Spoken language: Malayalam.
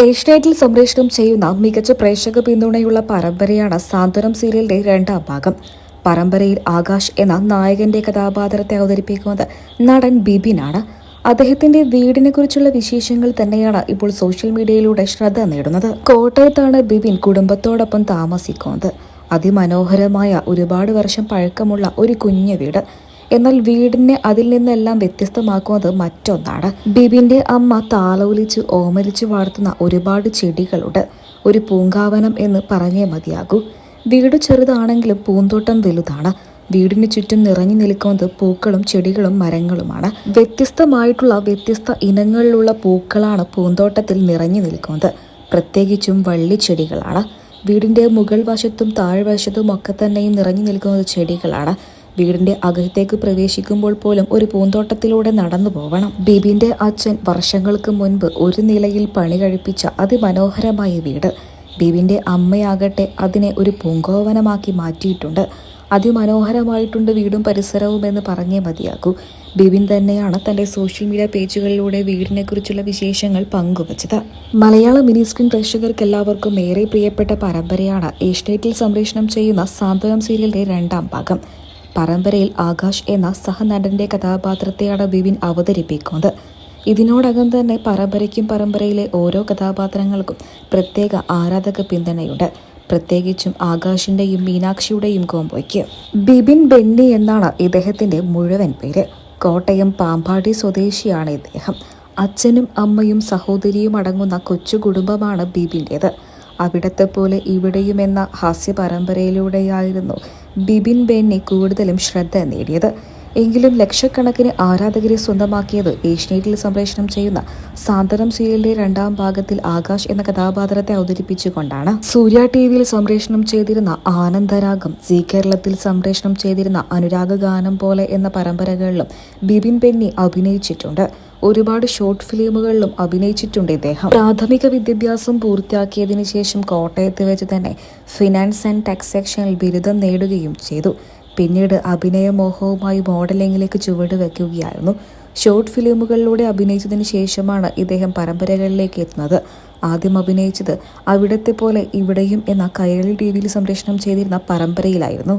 ഏഷ്യാനെറ്റിൽ സംപ്രേഷണം ചെയ്യുന്ന മികച്ച പ്രേക്ഷക പിന്തുണയുള്ള പരമ്പരയാണ് സാന്ത്വനം സീരിയലിന്റെ രണ്ടാം ഭാഗം. പരമ്പരയിൽ ആകാശ് എന്ന നായകന്റെ കഥാപാത്രത്തെ അവതരിപ്പിക്കുന്നത് നടൻ ബിബിനാണ്. അദ്ദേഹത്തിന്റെ വീടിനെ കുറിച്ചുള്ള വിശേഷങ്ങൾ തന്നെയാണ് ഇപ്പോൾ സോഷ്യൽ മീഡിയയിലൂടെ ശ്രദ്ധ നേടുന്നത്. കോട്ടയത്താണ് ബിബിൻ കുടുംബത്തോടൊപ്പം താമസിക്കുന്നത്. അതിമനോഹരമായ ഒരുപാട് വർഷം പഴക്കമുള്ള ഒരു കുഞ്ഞു വീട്. എന്നാൽ വീടിനെ അതിൽ നിന്നെല്ലാം വ്യത്യസ്തമാക്കുന്നത് മറ്റൊന്നാണ്. ബിബിന്റെ അമ്മ താലോലിച്ച് ഓമലിച്ച് വളർത്തുന്ന ഒരുപാട് ചെടികളുണ്ട്. ഒരു പൂങ്കാവനം എന്ന് പറഞ്ഞേ മതിയാകൂ. വീട് ചെറുതാണെങ്കിലും പൂന്തോട്ടം വലുതാണ്. വീടിന് ചുറ്റും നിറഞ്ഞു നിൽക്കുന്നത് പൂക്കളും ചെടികളും മരങ്ങളുമാണ്. വ്യത്യസ്തമായിട്ടുള്ള വ്യത്യസ്ത ഇനങ്ങളിലുള്ള പൂക്കളാണ് പൂന്തോട്ടത്തിൽ നിറഞ്ഞു നിൽക്കുന്നത്. പ്രത്യേകിച്ചും വള്ളിച്ചെടികളാണ് വീടിന്റെ മുകൾ വശത്തും താഴ്വശത്തും ഒക്കെ തന്നെയും നിറഞ്ഞു നിൽക്കുന്നത് ചെടികളാണ്. വീടിന്റെ അകത്തേക്ക് പ്രവേശിക്കുമ്പോൾ പോലും ഒരു പൂന്തോട്ടത്തിലൂടെ നടന്നു പോവണം. ബിബിന്റെ അച്ഛൻ വർഷങ്ങൾക്ക് മുൻപ് ഒരു നിലയിൽ പണി കഴിപ്പിച്ച അതിമനോഹരമായ വീട്. ബിബിന്റെ അമ്മയാകട്ടെ അതിനെ ഒരു പൂങ്കോവനമാക്കി മാറ്റിയിട്ടുണ്ട്. അതിമനോഹരമായിട്ടുണ്ട് വീടും പരിസരവും എന്ന് പറഞ്ഞേ മതിയാക്കൂ ബിബിൻ തന്നെയാണ് തന്റെ സോഷ്യൽ മീഡിയ പേജുകളിലൂടെ വീടിനെ കുറിച്ചുള്ള വിശേഷങ്ങൾ പങ്കുവച്ചത്. മലയാള മിനി സ്ക്രീൻ പ്രേക്ഷകർക്ക് എല്ലാവർക്കും ഏറെ പ്രിയപ്പെട്ട പരമ്പരയാണ് ഏഷ്യനെറ്റിൽ സംപ്രേഷണം ചെയ്യുന്ന സാന്ത്വനം സീരിയലിന്റെ രണ്ടാം ഭാഗം. പരമ്പരയിൽ ആകാശ് എന്ന സഹനടന്റെ കഥാപാത്രത്തെയാണ് ബിബിൻ അവതരിപ്പിക്കുന്നത്. ഇതിനോടകം തന്നെ പരമ്പരയ്ക്കും പരമ്പരയിലെ ഓരോ കഥാപാത്രങ്ങൾക്കും പ്രത്യേക ആരാധക പിന്തുണയുണ്ട്. പ്രത്യേകിച്ചും ആകാശിന്റെയും മീനാക്ഷിയുടെയും കോംബോയ്ക്ക്. ബിബിൻ ബെന്നി എന്നാണ് ഇദ്ദേഹത്തിന്റെ മുഴുവൻ പേര്. കോട്ടയം പാമ്പാടി സ്വദേശിയാണ് ഇദ്ദേഹം. അച്ഛനും അമ്മയും സഹോദരിയും അടങ്ങുന്ന കൊച്ചു കുടുംബമാണ് ബിബിന്റേത് അവിടത്തെ പോലെ ഇവിടെയും എന്ന ഹാസ്യ പരമ്പരയിലൂടെയായിരുന്നു ബിബിൻ ബെന്നി കൂടുതലും ശ്രദ്ധ നേടിയത്. എങ്കിലും ലക്ഷക്കണക്കിന് ആരാധകരെ സ്വന്തമാക്കിയത് ഏഷ്യനെറ്റിൽ സംപ്രേഷണം ചെയ്യുന്ന സാന്ത്വനം സീരിയലിന്റെ രണ്ടാം ഭാഗത്തിൽ ആകാശ് എന്ന കഥാപാത്രത്തെ അവതരിപ്പിച്ചുകൊണ്ടാണ്. സൂര്യ ടി വിയിൽ സംപ്രേഷണം ചെയ്തിരുന്ന ആനന്ദരാഗം സി കേരളത്തിൽ സംപ്രേഷണം ചെയ്തിരുന്ന അനുരാഗ ഗാനം പോലെ എന്ന പരമ്പരകളിലും ബിബിൻ ബെന്നി അഭിനയിച്ചിട്ടുണ്ട്. ഒരുപാട് ഷോർട്ട് ഫിലിമുകളിലും അഭിനയിച്ചിട്ടുണ്ട് ഇദ്ദേഹം. പ്രാഥമിക വിദ്യാഭ്യാസം പൂർത്തിയാക്കിയതിനു ശേഷം കോട്ടയത്ത് വെച്ച് തന്നെ ഫിനാൻസ് ആൻഡ് ടാക്സ് സെക്ഷനിൽ ബിരുദം നേടുകയും ചെയ്തു. പിന്നീട് അഭിനയമോഹവുമായി മോഡലിംഗിലേക്ക് ചുവട് വയ്ക്കുകയായിരുന്നു. ഷോർട്ട് ഫിലിമുകളിലൂടെ അഭിനയിച്ചതിന് ശേഷമാണ് ഇദ്ദേഹം പരമ്പരകളിലേക്ക് എത്തുന്നത്. ആദ്യം അഭിനയിച്ചത് അവിടത്തെ പോലെ ഇവിടെയും എന്ന കൈരളി ടി വിയിൽ സംപ്രേഷണം ചെയ്തിരുന്ന പരമ്പരയിലായിരുന്നു.